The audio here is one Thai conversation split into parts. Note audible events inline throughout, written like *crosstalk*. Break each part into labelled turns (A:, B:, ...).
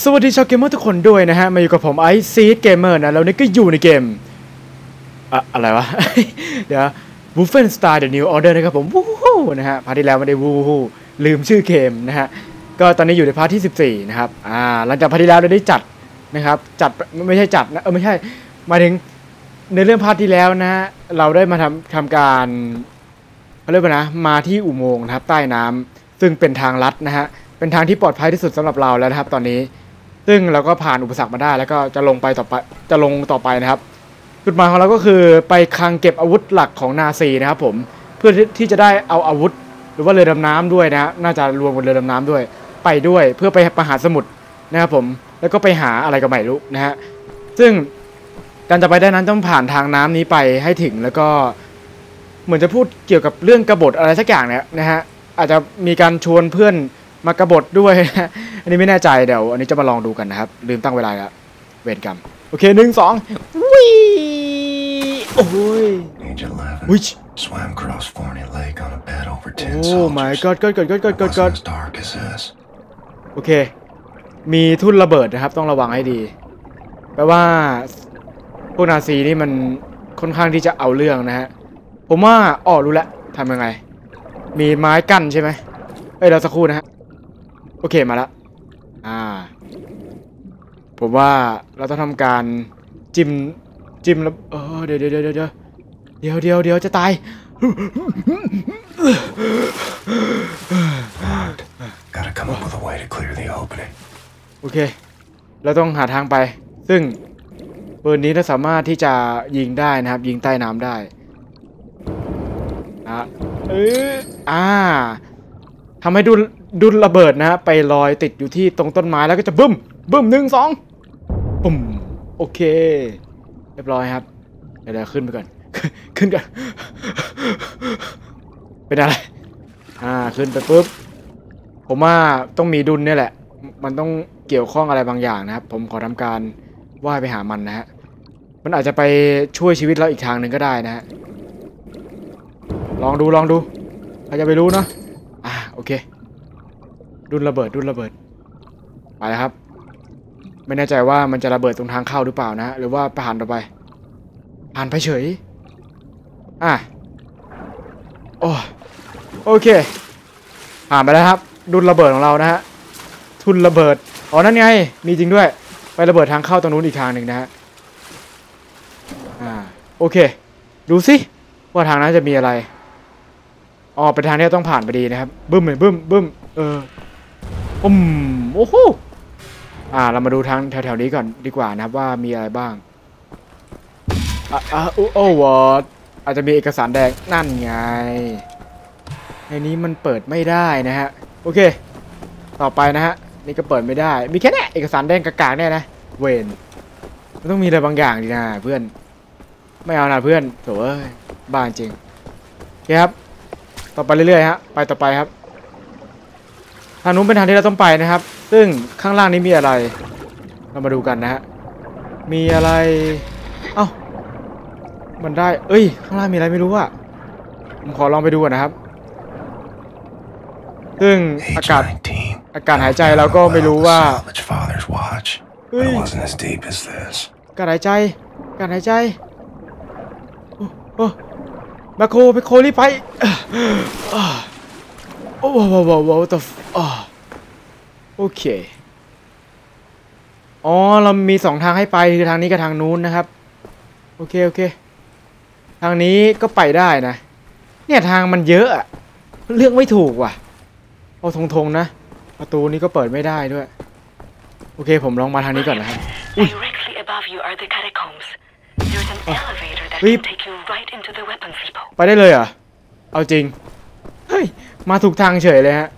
A: สวัสดีชาวเกมเมอร์ทุกคนด้วยนะฮะ มาอยู่กับผมไอซีเกมเมอร์นะ แล้วนี่ก็อยู่ในเกม อะอะไรวะ เดี๋ยว w o l f e n s t a r The New Order นะครับผมวู้ฮู้นะฮะ พาร์ทที่แล้วไม่ได้วู้ฮู้ลืมชื่อเกมนะฮะ ก็ตอนนี้อยู่ในพาร์ทที่ 14 นะครับ อ่า หลังจากพาร์ทที่แล้วเราได้จัดนะครับ จัดไม่ใช่จัดนะเออไม่ใช่มาถึงในเรื่องพาร์ทที่แล้วนะฮะ เราได้มาทำทำการเขาเรียกว่านะ มาที่อุโมงค์นะครับใต้น้ำซึ่งเป็นทางลัดนะฮะ เป็นทางที่ปลอดภัยที่สุดสำหรับเราแล้วนะครับ ตอนนี้ ซึ่งเราก็ผ่านอุปสรรคมาได้ แล้วก็จะลงไปต่อไปจะลงต่อไปนะครับ จุดหมายของเราก็คือไปคลังเก็บอาวุธหลักของนาซีนะครับผมเพื่อที่จะได้เอาอาวุธ หรือว่าเรือดำน้ำด้วยนะน่าจะรวมกับเรือดำน้ำด้วย ไปด้วยเพื่อไปประหารสมุทรนะครับผมแล้วก็ไปหาอะไรก็ไม่รู้นะฮะซึ่งการจะไปได้นั้นต้องผ่านทางน้ำนี้ไปให้ถึงแล้วก็เหมือนจะพูดเกี่ยวกับเรื่องกบฏอะไรสักอย่างเนี่ยนะฮะอาจจะมีการชวนเพื่อน มากบฏด้วยนะอันนี้ไม่แน่ใจเดี๋ยวอันนี้จะมาลองดูกันนะครับ ลืมตั้งเวลาแล้วเวรกรรม โอเคหนึ่งสองวิโอ้ย
B: Age 11.
A: Which
B: Swam across Forney Lake on a bed over 10
A: Oh
B: soldiers.
A: my god god god god god god
B: It
A: god
B: wasn't as dark as this.
A: โอเค มีทุ่นระเบิดนะครับ ต้องระวังให้ดี แปลว่า พวกนาซีนี่มันค่อนข้างที่จะเอาเรื่องนะฮะ ผมว่าอ๋อรู้แล้วทำยังไง มีไม้กั้นใช่ไหมเอ้ยเราสักครู่นะฮะ โอเคมาแล้วอ่า ผมว่าเราต้องทำการจิ้มจิ้มแล้วเออเดี๋ยวเดี๋ยวเดี๋ยวเดี๋ยวเดี๋ยวเดี๋ยวเดี๋ยวจะตาย
B: Locked. Gotta come up with a way to clear the opening.
A: โอเค เราต้องหาทางไป ซึ่งปืนนี้เราสามารถที่จะยิงได้นะครับ ยิงใต้น้ำได้อะเอออ่าทำให้ดุล ดุลระเบิดนะฮะไปลอยติดอยู่ที่ตรงต้นไม้แล้วก็จะบึ้มบึ้มหนึ่งสองปุ่มโอเค เรียบร้อยครับเดี๋ยวเดี๋ยวขึ้นไปก่อน ขึ้นก่อนเป็นอะไรอ่าขึ้นไปปุ๊บผมว่าต้องมีดุลเนี่ยแหละ มันต้องเกี่ยวข้องอะไรบางอย่างนะครับ ผมขอทำการว่ายไปหามันนะฮะมันอาจจะไปช่วยชีวิตเราอีกทางหนึ่งก็ได้นะฮะลองดูลองดูใครจะไปรู้เนาะอ่าโอเค ดุลระเบิดดุลระเบิดไปครับ ไม่แน่ใจว่ามันจะระเบิดตรงทางเข้าหรือเปล่านะ หรือว่าผ่านต่อไป ผ่านไปเฉย อะโอ้โอเค ผ่านไปแล้วครับ ดุลระเบิดของเรานะฮะทุนระเบิดอ๋อนั่นไง มีจริงด้วย ไประเบิดทางเข้าตรงนู้นอีกทางหนึ่งนะฮะอ่าโอเค ดูสิว่าทางนั้นจะมีอะไรอ๋อเป็นทางที่ต้องผ่านไปดีนะครับ บึ้มเลยบึ้มบึ้มเออ อืมโอ้โหอ่า เรามาดูทางแถวๆนี้ก่อนดีกว่านะครับว่ามีอะไรบ้างอะอะโอ้โอ้วอดอาจจะมีเอกสารแดงนั่นไง ในนี้มันเปิดไม่ได้นะฮะ โอเค ต่อไปนะฮะ นี่ก็เปิดไม่ได้ มีแค่นี้เอกสารแดงกากๆเนี่ยนะ เวนมันต้องมีอะไรบางอย่างดีนะเพื่อน ไม่เอานะเพื่อนโถ่บ้าจริงโอเคครับ ต่อไปเรื่อยๆฮะ ไปต่อไปครับ ทางนู้นเป็นทางที่เราต้องไปนะครับ ซึ่งข้างล่างนี้มีอะไร เรามาดูกันนะฮะ มีอะไร เอ้า มันได้ เอ้ย ข้างล่างมีอะไรไม่รู้อะผมขอลองไปดูก่อนนะครับ ซึ่งอากาศอากาศหายใจเราก็ไม่รู้ว่า
B: Salvage father's watch. But
A: Hey.
B: it wasn't as deep as this.
A: อากาศหายใจอากาศหายใจ โอ้โอ้แมคโครไปโครีบไป อ่าโอ้โหโอ้โหโอ้โห what the f- อ่าโอเค อ๋อ เรามีสองทางให้ไป คือทางนี้กับทางนู้นนะครับ โอเค โอเค ทางนี้ก็ไปได้นะ เนี่ยทางมันเยอะอะเลือกไม่ถูกว่ะ เอาทงทงๆนะ ประตูนี้ก็เปิดไม่ได้ด้วย โอเค ผมลองมาทางนี้ก่อนนะครับ
C: Directly above you are the catacombs. There's an elevator that
A: Weep.
C: will take you right into the weapons depot.
A: ไปได้เลยเหรอ เอาจริง เฮ้ย มาถูกทางเฉยเลยฮะ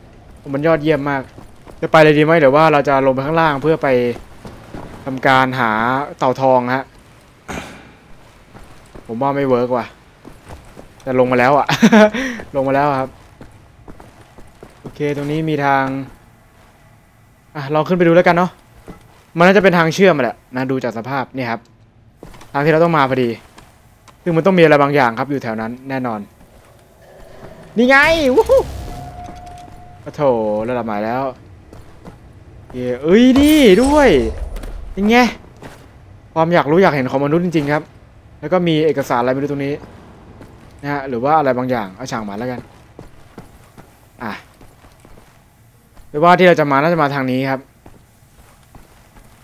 A: มันยอดเยี่ยมมาก จะไปเลยดีไหมเดี๋ยวว่าเราจะลงไปข้างล่างเพื่อไปทำการหาเต่าทองฮะ ผมว่าไม่เวิร์กว่ะ แต่ลงมาแล้วอะ ลงมาแล้วครับ โอเคตรงนี้มีทาง อะลองขึ้นไปดูแล้วกันเนาะ มันน่าจะเป็นทางเชื่อมแหละนะดูจากสภาพนี่ครับ ทางที่เราต้องมาพอดี ซึ่งมันต้องมีอะไรบางอย่างครับอยู่แถวนั้นแน่นอน นี่ไงวู้ฮู้โอ้โถระดับใหม่แล้วเย้เอ้ยนี่ด้วยยังไงความอยากรู้อยากเห็นของมนุษย์จริงๆครับ แล้วก็มีเอกสารอะไรไม่รู้ตรงนี้นะฮะหรือว่าอะไรบางอย่างเอาช่างมาแล้วกันอะไม่ว่าที่เราจะมาน่าจะมาทางนี้ครับ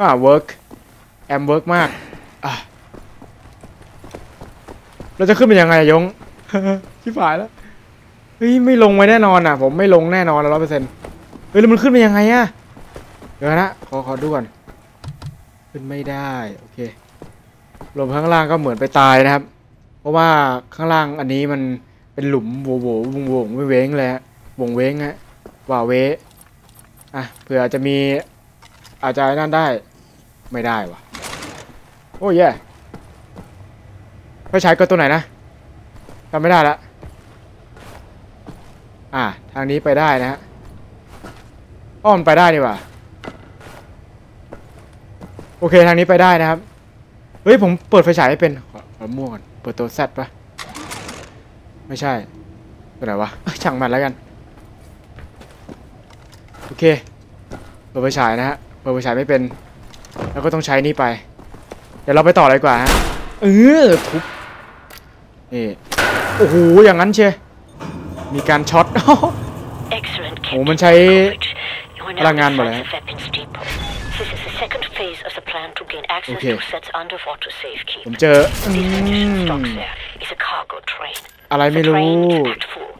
A: อ่า work แอม work มากอะเราจะขึ้นเป็นยังไงยงชิบหายแล้ว เฮ้ยไม่ลงไว้แน่นอนอะ ผมไม่ลงแน่นอนร้อยเปอร์เซ็นต์เฮ้ยแล้วมันขึ้นเป็นยังไงอะเดี๋ยวนะขอขอดูก่อนขึ้นไม่ได้โอเคลงข้างล่างก็เหมือนไปตายนะครับ เพราะว่าข้างล่างอันนี้มันเป็นหลุมโวโววงวงไม่เว้งเลยฮะวงเว้งฮะว่าเวอะเผื่อจะมีอาจจะนั่นได้ไม่ได้วะโอ้ยแย่ไฟฉายก็ตัวไหนนะจำไม่ได้ละ อะทางนี้ไปได้นะฮะอ้อมไปได้ดีกว่า โอเคทางนี้ไปได้นะครับ เฮ้ยผมเปิดไฟฉายไม่เป็นขอม่วงก่อนเปิดตัวแซดปะไม่ใช่ตัวไหนวะช่างมันแล้วกันโอเคเปิดไฟฉายนะฮะเปิดไฟฉายไม่เป็น แล้วก็ต้องใช้นี่ไป เดี๋ยวเราไปต่อเลยกว่าฮะเออทุบนี่โอ้โหอย่างนั้นเชีย มีการช็อต
C: Excellent,
A: Ồ,
C: Captain
A: mình thấy-
C: Kovac. You are now
A: Là ngàn mà
C: inside
A: lại.
C: the weapons depot. This is the second phase of the plan to gain access
A: Okay.
C: to Set's underwater safe keep.
A: ผมเจออื
C: This additional stock
A: ม
C: there is a cargo train.
A: อะไร
C: The
A: ไม่รู้
C: train is packed full.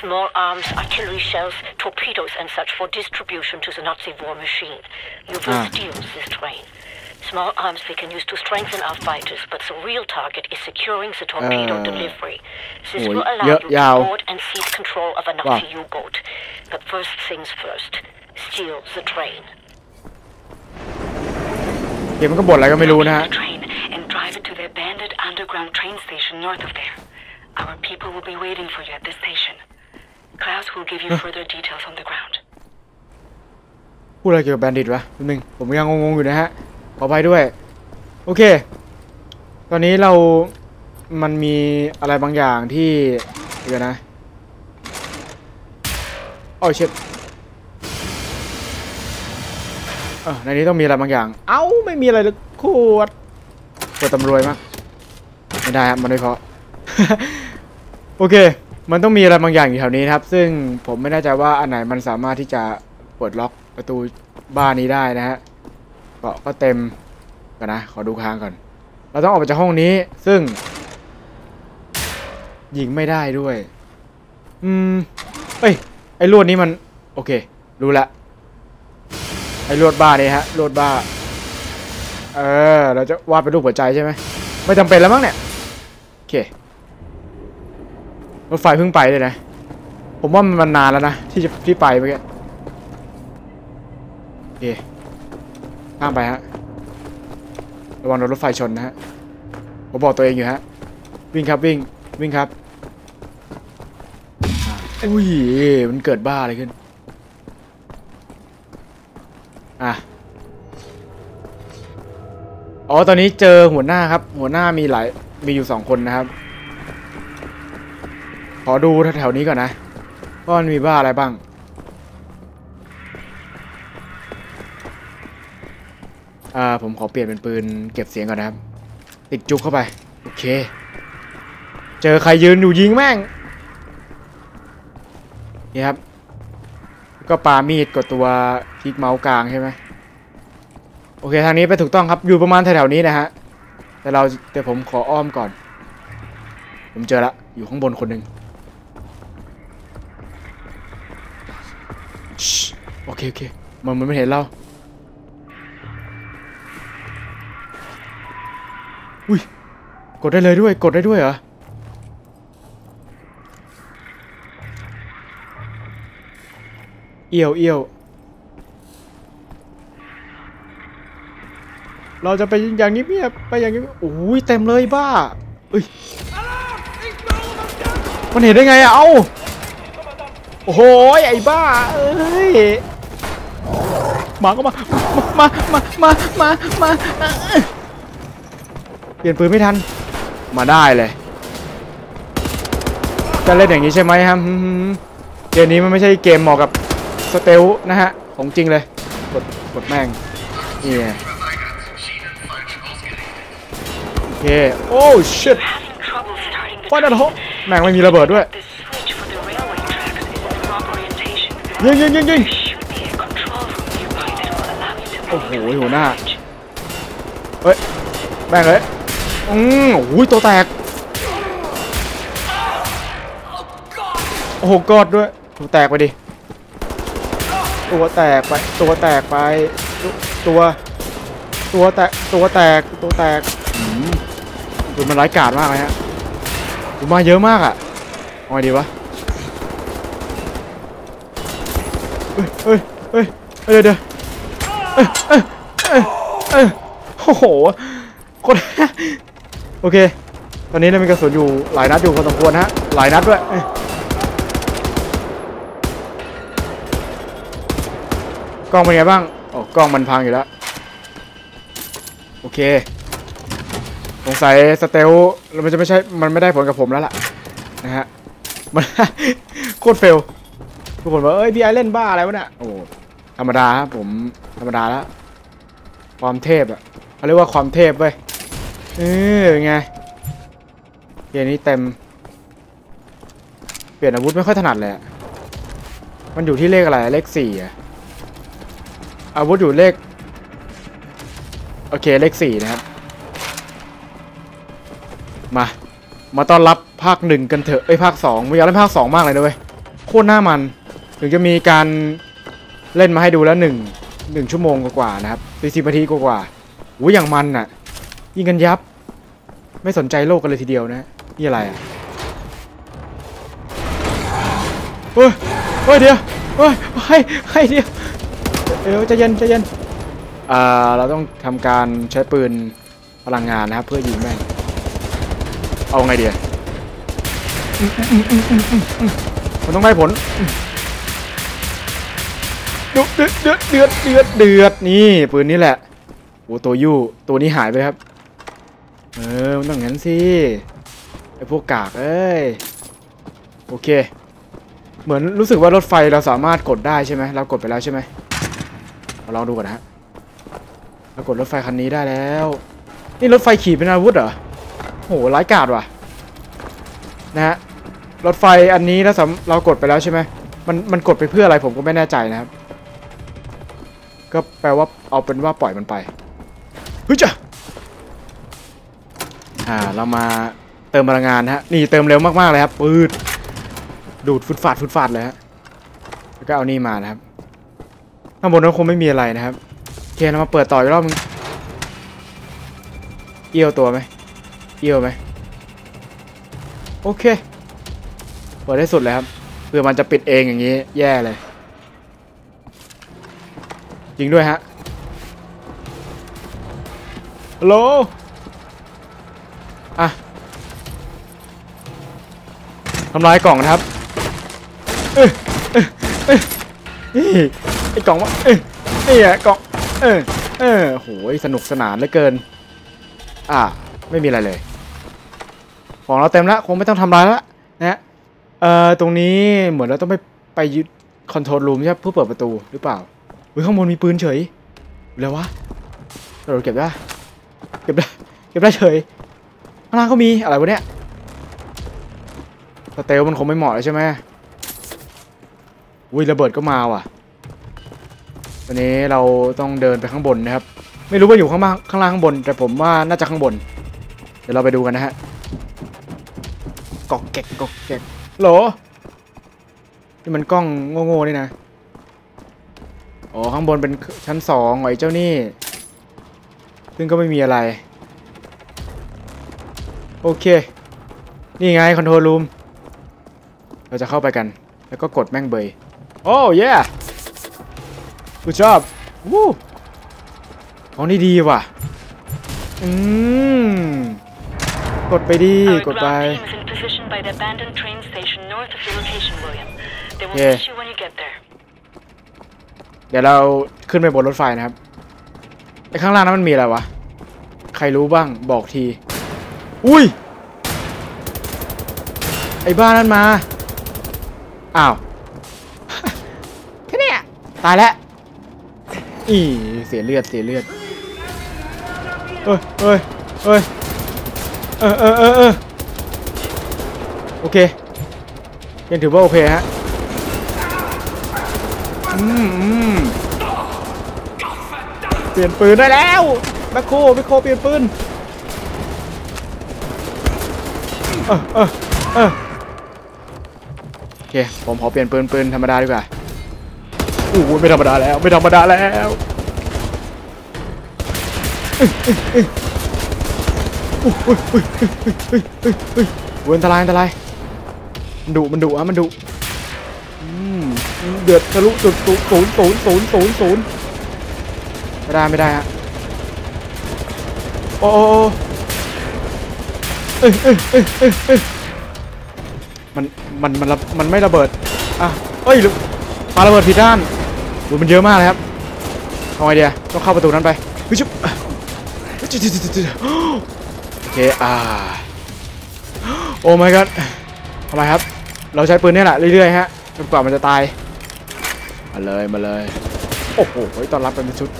C: Small arms, artillery shells, torpedoes, and such for distribution to the Nazi war machine. You will
A: Ah.
C: steal this train. Small arms we can use to strengthen our fighters, but the real target is securing the torpedo
A: Uh.
C: delivery. This
A: Ôi,
C: will allow
A: dạ-
C: you
A: dào.
C: to board and seize control of a Nazi U-boat. But first things first, steal the train.
A: เกมมันก็บ่นอะไรก็ไม่รู้นะฮะ
C: The train and drive it to the abandoned underground train station north of there. Our people will be waiting for you at the station. Klaus will give you further details on the ground.
A: พูดอะไรเกี่ยวกับแบนดิตวะแป๊บนึงผมยังงงๆอยู่นะฮะ ขออภัยด้วย โอเค ตอนนี้เรา มันมีอะไรบางอย่างที่เดี๋ยวนะโอ้ยเช็ดเออในนี้ต้องมีอะไรบางอย่าง เอ้า ไม่มีอะไรเลยขวดขวดตำรวยมากไม่ได้ครับมันไม่เพาะโอเค มันต้องมีอะไรบางอย่างอยู่แถวนี้ครับ ซึ่งผมไม่แน่ใจว่าอันไหนมันสามารถที่จะปลดล็อกประตูบ้านนี้ได้นะฮะ เกาะก็เต็มก่อนนะ ขอดูค้างก่อน เราต้องออกไปจากห้องนี้ ซึ่ง ยิงไม่ได้ด้วย อืม เอ้ย ไอ้ลวดนี้มัน โอเค รู้ละ ไอ้ลวดบ้าเนี่ยฮะ ลวดบ้า เออ เราจะวาดเป็นรูปหัวใจใช่ไหม ไม่จำเป็นแล้วมั้งเนี่ย โอเค รถไฟเพิ่งไปเลยนะ ผมว่ามันนานแล้วนะ ที่จะที่ไปเมื่อกี้โอเค ข้ามไปฮะ ระวังโดนรถไฟชนนะฮะ ผมบอกตัวเองอยู่ฮะ วิ่งครับวิ่งวิ่งครับ อุ้ย มันเกิดบ้าอะไรขึ้น อะ อ๋อ ตอนนี้เจอหัวหน้าครับ หัวหน้ามีหลาย มีอยู่สองคนนะครับ ขอดูแถวๆนี้ก่อนนะว่ามันมีบ้าอะไรบ้าง อ่าผมขอเปลี่ยนเป็นปืนเก็บเสียงก่อนนะครับ ติดจุกเข้าไป โอเค เจอใครยืนอยู่ยิงแม่ง นี่ครับ ก็ปามีดกดตัวคลิกเมาส์กลางใช่ไหมโอเคทางนี้ไปถูกต้องครับ อยู่ประมาณแถวๆนี้นะฮะ แต่เราเดี๋ยวผมขออ้อมก่อน ผมเจอละ อยู่ข้างบนคนหนึ่งโอเคโอเค มันมันไม่เห็นเรา อุ้ยกดได้เลยด้วย กดได้ด้วยเหรอเอี่ยวเอี่ยวเราจะไปอย่างนี้เงียบไปอย่างนี้โอ้ยเต็มเลยบ้าเอ้ยมันเห็นได้ไงอะเอ้าโอ้โหไอ้บ้าเอ้ยมาก็มามามามามามามา เปลี่ยนปืนไม่ทัน มาได้เลย จะเล่นอย่างนี้ใช่ไหมครับหืมเกมนี้มันไม่ใช่เกมเหมาะกับสเตลนะฮะ ของจริงเลย กด กดดแม่ง นี่ไงโอเค โอ้ shit
C: We're having trouble starting the
A: ไฟดัน
C: train.
A: โฮแม่งไม่มีระเบิดด้วย
C: The switch for the railway tracks is in the wrong orientation.
A: ยิงยิงยิงยิง
C: There should be a control room nearby that will allow you to
A: โอ้โห
C: manipulate
A: หัว
C: the
A: หน้า
C: switch.
A: เฮ้ย แม่งเลย อืมโอ้ยตัวแตก โอ้โหกอดด้วยตัวแตกไปดิ ตัวแตกไป ตัวแตกไป ตัว ตัวแตก ตัวแตก ตัวแตกอืมดูมันร้ายกาจมากเลยฮะดูมาเยอะมากอะเอาไงดีวะเฮ้ยเฮ้ยเฮ้ยเดี๋ยวเดี๋ยวเอ้ยเอ้ยเอ้ยเอ้ยโอ้โหคน โอเค ตอนนี้เรามีกระสุนอยู่หลายนัดอยู่พอสมควรฮะ หลายนัดด้วย กล้องเป็นไงบ้างโอ้กล้องมันพังอยู่แล้ว โอเค สงสัยสเตลมันจะไม่ใช่ มันไม่ได้ผลกับผมแล้วล่ะ นะฮะ มันโคตรเฟล ทุกคนบอกเอ้ยพี่ไอเล่นบ้าอะไรวะเนี่ยโอ้ธรรมดาครับผมธรรมดาแล้วความเทพอะเขาเรียกว่าความเทพเว้ย เออเป็นไงเกมนี้เต็ม เปลี่ยนอาวุธไม่ค่อยถนัดเลยมันอยู่ที่เลขอะไร เลขสี่อะอาวุธอยู่เลข โอเคเลขสี่นะครับ มา มาต้อนรับภาคหนึ่งกันเถอะเอ้ยภาคสองผมอยากเล่นภาคสองมากเลยนะเว้ยโคตรหน้ามัน ถึงจะมีการเล่นมาให้ดูแล้วหนึ่งหนึ่งชั่วโมงกว่าๆนะครับสี่สิบนาทีกว่าๆอู้อย่างมันน่ะยิงกันยับ ไม่สนใจโลกกันเลยทีเดียวนะนี่อะไรอะเฮ้ยเฮ้ยเดี๋ยวเฮ้ยเฮ้ยเฮ้เดี๋ยวเดี๋ยวใจเย็นใจเย็นอ่าเราต้องทำการใช้ปืนพลังงานนะครับ เพื่อยิงแม่งเอาไงเดียมันต้องได้ผลเดือดเดือดเดือดเดือดเดือดเดือดนี่ปืนนี้แหละโอ้ตัวยู่ตัวนี้หายไปครับ เออมันต้องงั้นสิไอพวกกากเอ้ยโอเค เหมือนรู้สึกว่ารถไฟเราสามารถกดได้ใช่ไหมเรากดไปแล้วใช่ไหมมาลองดูก่อนนะฮะเรากดรถไฟคันนี้ได้แล้ว นี่รถไฟขี่เป็นอาวุธเหรอโหร้ายกาจว่ะนะฮะรถไฟอันนี้แล้วสำเรากดไปแล้วใช่ไหมมันมันกดไปเพื่ออะไรผมก็ไม่แน่ใจนะครับ ก็แปลว่าเอาเป็นว่าปล่อยมันไปเฮ้ยจ้ะ อ่าเรามาเติมพลังงานนะฮะนี่เติมเร็วมากๆเลยครับปืดดูดฟุดฟาดฟุดฟาดเลยฮะแล้วก็เอานี่มานะครับข้างบนก็คงไม่มีอะไรนะครับโอเคเรามาเปิดต่ออีกรอบนึงเอี้ยวตัวไหมเอี้ยวไหมโอเคเปิดได้สุดเลยครับเพื่อมันจะปิดเองอย่างนี้ แย่เลยจริงด้วยฮะฮัลโหลำลายกล่องนะครับเอ้ยเอ้ยเอ้ยไอ้กล่องวะเอ้ยนี่อะกล่องเออเออโหยสนุกสนานเหลือเกิน อะไม่มีอะไรเลย ของเราเต็มแล้วคงไม่ต้องทำลายแล้วนะฮะเอ่อตรงนี้เหมือนเราต้องไปไปยึดคอนโทรลรูมใช่ไหมเพื่อเปิดประตูหรือเปล่าเฮ้ยข้างบนมีปืนเฉยเลยวะเราเก็บได้ เก็บได้ เก็บได้เฉยข้างล่างก็มีอะไรวะเนี่ย สเตลมันคงไม่เหมาะเลยใช่ไหมอุ้ยระเบิดก็มาว่ะวันนี้เราต้องเดินไปข้างบนนะครับ ไม่รู้ว่าอยู่ข้างล่างข้างล่างข้างบน แต่ผมว่าน่าจะข้างบน เดี๋ยวเราไปดูกันนะฮะกอกแกกกอกแกกโหลนี่มันกล้องโง่ๆนี่นะอ๋อข้างบนเป็นชั้นสองไอ้เจ้านี่ ซึ่งก็ไม่มีอะไร โอเค นี่ไงคอนโทรลรูม เราจะเข้าไปกัน แล้วก็กดแม่งเบย โอ้เย่กูชอบวู้ของนี่ดีว่ะ อืม กดไปดี
C: Our
A: กดไป
C: ground team is in position by the abandoned train station north of your location, William. They will
A: Yeah.
C: meet you when you get there.
A: เดี๋ยวเราขึ้นไปบนรถไฟนะครับไอ้ข้างล่างนั้นมันมีอะไรวะ ใครรู้บ้างบอกที อุ้ย ไอ้บ้านั่นมา อ้าวแค่เนี้ยตายแล้วอีเสียเลือดเสียเลือดเอ้ยเอ้ยเอ้ยเออเออเออเออโอเคยังถือว่าโอเคฮะอืมอืมเปลี่ยนปืนได้แล้วแบคโคแบคโคเปลี่ยนปืนเออเออเออโอ เค ผมขอเปลี่ยนปืนปืนธรรมดาดีกว่าโอ้โหไม่ธรรมดาแล้ว ไม่ธรรมดาแล้วเอ้ยเอ้ยเอ้ยโอ้ยโอ้ยโอ้ยเอ้ยเอ้ยเอ้ยเอ้ยเอ้ยโอ้ยอันตรายอันตรายมันดุมันดุอะมันดุอืมเดือดทะลุจุดศูนย์ศูนย์ศูนย์ศูนย์ศูนย์ศูนย์ไม่ได้ไม่ได้ฮะโอ้โอ้โอ้เอ้ยเอ้ยเอ้ยเอ้ยเอ้ย มันมันมันระมันไม่ระเบิดอะเอ้ยปาระเบิดผิดด้านดูมันเยอะมากเลยครับเอาไงเดียต้องเข้าประตูนั้นไปฮ้ยชุบโอเคอ่าโอ้ my god ทำไมครับ เราใช้ปืนเนี่ยแหละเรื่อยๆฮะจนกว่ามันจะตาย มาเลยมาเลย โอ้โหตอนรับเป็นชุด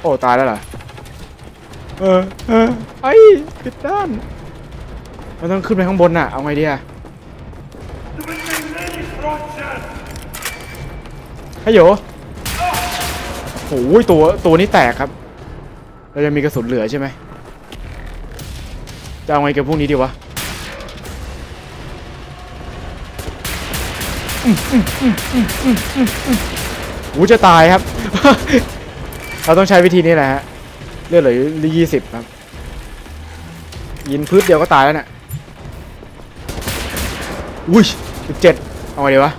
A: โอ้ ตายแล้วเหรอ เออเออไอ้ผิดด้านมันต้องขึ้นไปข้างบนน่ะ เอาไงดีอะฮัลโหลโอ้ยตัวตัวนี้แตกครับ เรายังมีกระสุนเหลือใช่ไหมจะเอาไงกับพวกนี้ดีวะโอ้จะตายครับ เราต้องใช้วิธีนี้แหละฮะ เลือดเหลือยี่สิบครับ ยินพืชเดียวก็ตายแล้วเนี่ยอุ้ยสิบเจ็ดเอาไงดีวะ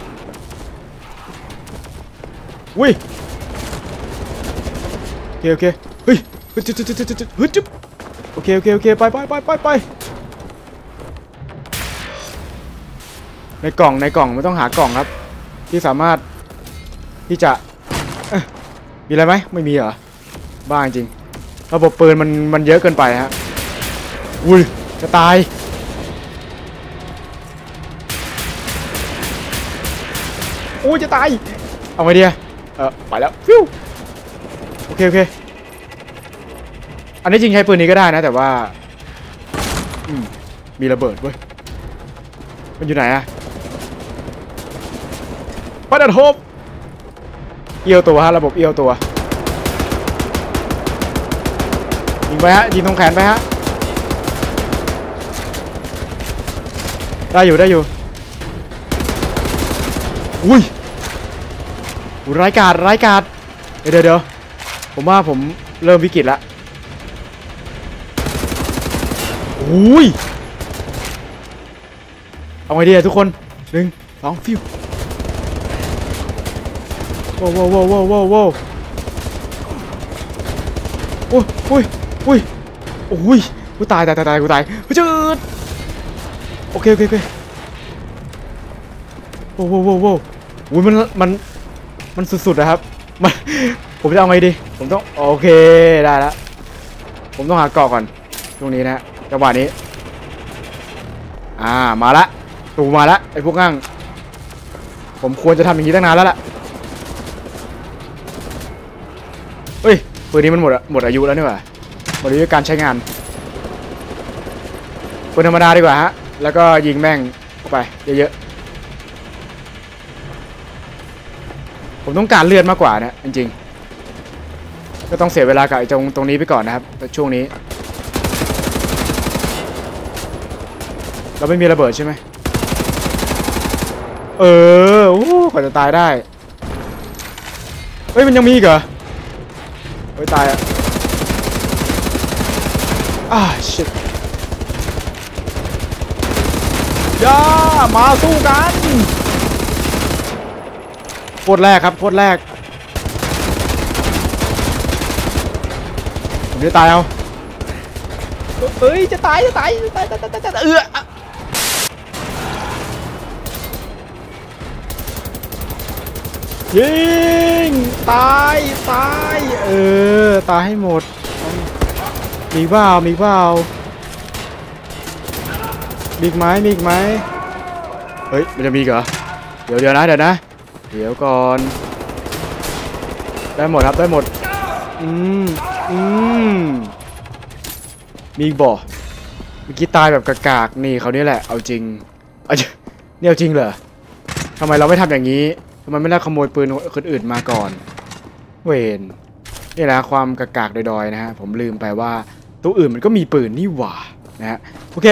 A: อุ้ยโอเคโอเคเฮ้ยเฮ้ยจุ๊บจุ๊บจุ๊บจุ๊บจุ๊บเฮ้ยจุ๊บโอเคโอเคโอเคไปไปไปไปไปในกล่องในกล่องไม่ต้องหากล่องครับ ที่สามารถที่จะะมีอะไรไหมไม่มีเหรอบ้าจริง ระบบปืนมันมันเยอะเกินไปฮะอุ้ยจะตายโอ้ยจะตาย เอาไงดีเออไปแล้วฟิวโอเคโอเค อันนี้จริงใช้ปืนนี้ก็ได้นะ แต่ว่าอืมมีระเบิดเว้ย มันอยู่ไหนอะปัดอัดโฮบเอียวตัวฮะ ระบบเอียวตัว ยิงไปฮะยิงตรงแขนไปฮะได้อยู่ได้อยู่อุ้ยร้ายกาดร้ายกาดเดี๋ยวเดี๋ยวผมว่าผมเริ่มวิกฤตละอุ้ยเอาไงดีอะทุกคนหนึ่งสองฟิวว้าวว้าวว้าวว้าวว้าวโอ้ย อ้ยโอ้ยโอ้ยกูตายตายตายตายกูตายเฮ้ยจืดโอเคโอเคโอเคโว้วโว้วโว้วโว้วอุ้ยมันมันมันสุดๆนะครับมันผมจะเอาไงดี ผมต้องโอเคได้แล้วผมต้องหาเกาะก่อนตรงนี้นะจังหวะนี้ อ่ามาละตูมาละไอ้พวกงั่งผมควรจะทำอย่างนี้ตั้งนานแล้วล่ะเฮ้ยปืนนี้มันหมดหมดอายุแล้วนี่หว่า มดอายุการใช้งานปืนธรรมดาดีกว่าฮะ แล้วก็ยิงแม่งเข้าไปเยอะๆ ผมต้องการเลือดมากกว่านะจริงๆ ก็ต้องเสียเวลากับไอ้ตรงตรงนี้ไปก่อนนะครับช่วงนี้ เราไม่มีระเบิดใช่ไหม เออโอ้กว่าจะตายได้ เฮ้ย มันยังมีอีกเหรอ เฮ้ย ตายอะ อ่าชิตย่ามาสู้กันโคตรแรกครับโคตรแรกผมจะตายเอาเอ้ยจะตายจะตายจะตายจะตายจะตายเออยิงตายตายเออตายให้หมด มีเปล่ามีเปล่ามีอีกไหมมีอีกไหมเฮ้ยมันจะมีเหรอเดี๋ยวเดี๋ยวนะเดี๋ยวนะ เดี๋ยวก่อน ได้หมดครับได้หมดอืมอืมมีบ่เมื่อกี้ตายแบบกากๆนี่เขาวนี่แหละเอาจริงเอาจริงนี่เอาจริงเหรอทำไมเราไม่ทำอย่างนี้ทำไมไม่ได้ขโมยปืนคนอื่นมาก่อน เวนนี่แหละความกากๆดอยๆนะฮะผมลืมไปว่า ตัวอื่นมันก็มีปืนนี่หว่านะฮะโอเค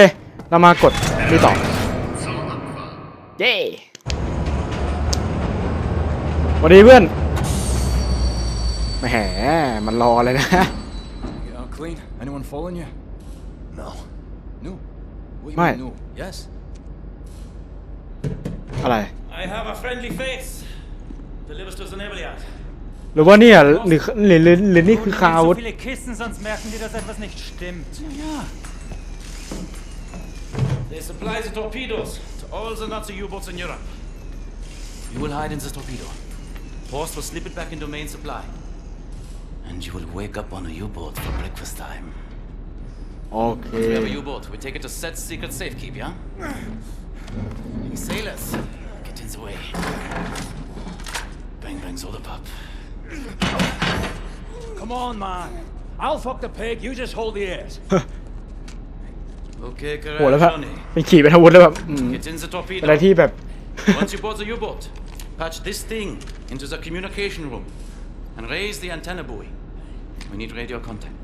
A: เรามากดนี่ต่อเย้สวัสดีเพื่อนแหมมันรอเลยนะ
D: You all clean? Anyone following you?
B: No.
D: No. What do you
A: Mate.
D: mean, no? Yes.
A: อะไร
E: I have a friendly face. Delivers to Zenebeliad.
A: หรือว่าเนี่ยหรือหรือหรือหรือนี่คือคา
E: Nicht
A: อาวุธ
E: so viele Kisten, sonst merken die, dass etwas nicht stimmt.
D: Ja.
E: They supply the torpedoes to all the Nazi U-boats in Europe.
D: You will hide in the torpedo.
E: Horst will slip it back into main supply.
D: And you will wake up on a U-boat for breakfast time.
A: โอเค
D: We have a U-boat. We take it to Set's secret safekeep, yeah? Hey, sailors, get in the way. Bang bang soda pop.
E: Come on, man. I'll fuck the pig, you just hold the ears.
D: Okay,
A: โหแล้วแบบ
D: Johnny.
A: เป็นขี่เป็นอาวุธแล้วแบบอืม
D: Get in the
A: เป็นอะไร
D: torpedo.
A: ที่แบบ *laughs*
D: Once you board the U-boat, patch this thing into the communication room and raise the antenna buoy. We need radio contact.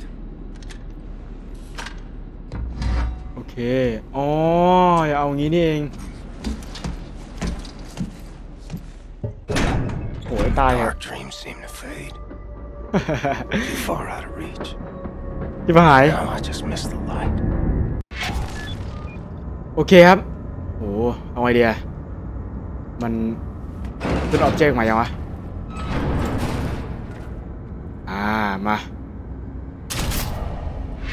A: โอเค อ๋ออย่าเอางี้นี่เอง ตายอะ
B: Our dreams seem to fade. Too far out of reach.
A: ที่หาย
B: Now I just miss the light.
A: โอเคครับโหเอาไอเดีย มันเป็นออบเจกต์มายังวะ อ่า มา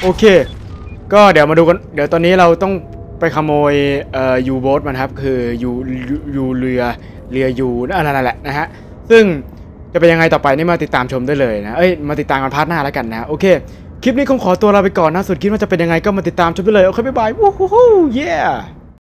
A: โอเค ก็เดี๋ยวมาดูกัน เดี๋ยวตอนนี้เราต้องไปขโมยเอ่อยูโบสมันครับ คือยูยูยูเรือ เรือยูนั่นแหละนะฮะ ซึ่งจะเป็นยังไงต่อไปนี่มาติดตามชมได้เลยนะ เอ้ยมาติดตามกันพาร์ทหน้าแล้วกันนะโอเคคลิปนี้คงขอตัวลาไปก่อนนะสุดคิดว่าจะเป็นยังไงก็มาติดตามชมได้เลยโอเคบ๊ายบายวู้ฮู้เย้